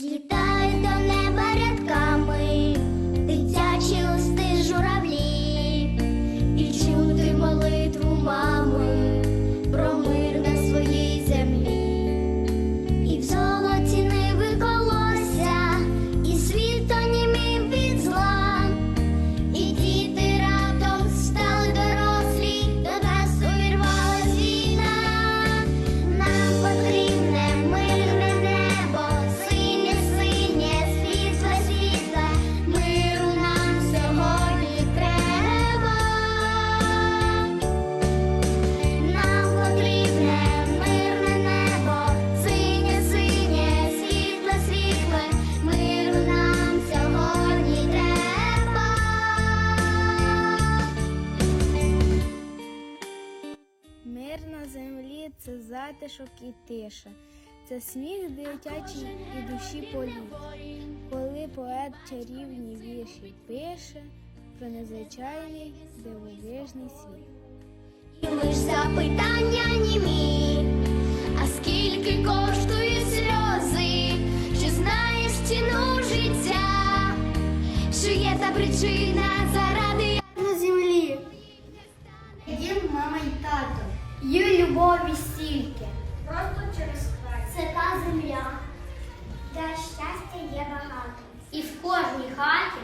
Злітають до неба рядками, землі це затишок і тиша, це сміх дитячий і душі політ. Коли поет чарівні вірші пише про незвичайний дивовижний світ. І лиш запитання німі, а скільки коштують сльози, чи знаєш ціну життя, що є та причина, за любові стільки, просто через край. Це та земля, де щастя є багато. І в кожній хаті.